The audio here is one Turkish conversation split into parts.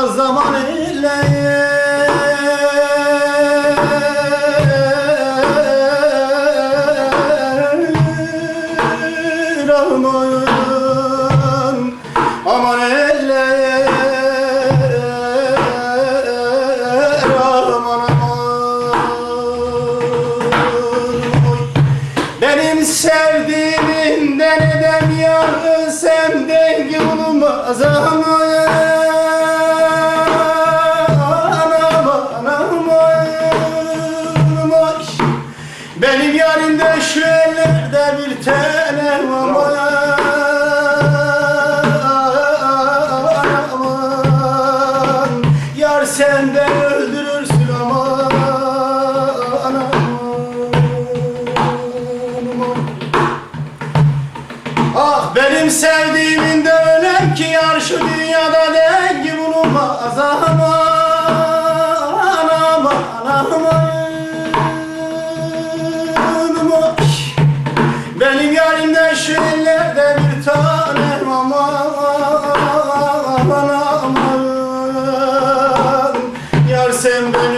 yorulma zaman Rahman aman elle Rahman aman Oy. Benim sevdiğimden edem yar sen dengi bulunmaz ama Benim yarimde şu ellerde bir aman aman Yar sen de öldürürsün aman Ah benim sevdiğimin de ölen ki yar şu dünyada dengi bulunmaz. Aman send ben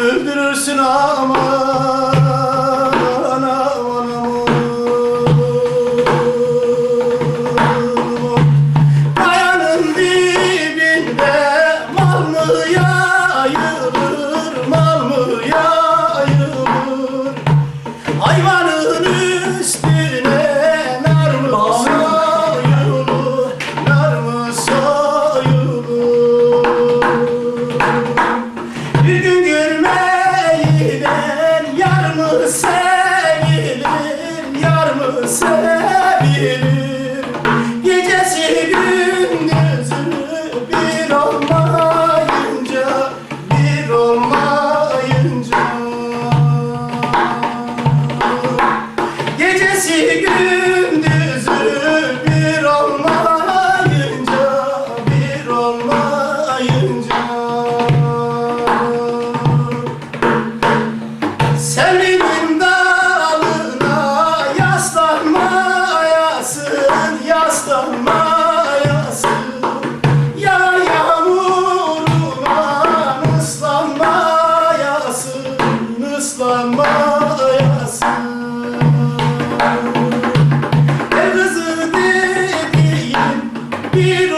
mı sevilir, yar mı sevilir Gecesi gündüzü bir olmayınca, bir olmayınca. Gecesi gündüzü ıslanmayasın El kızı dediğin bir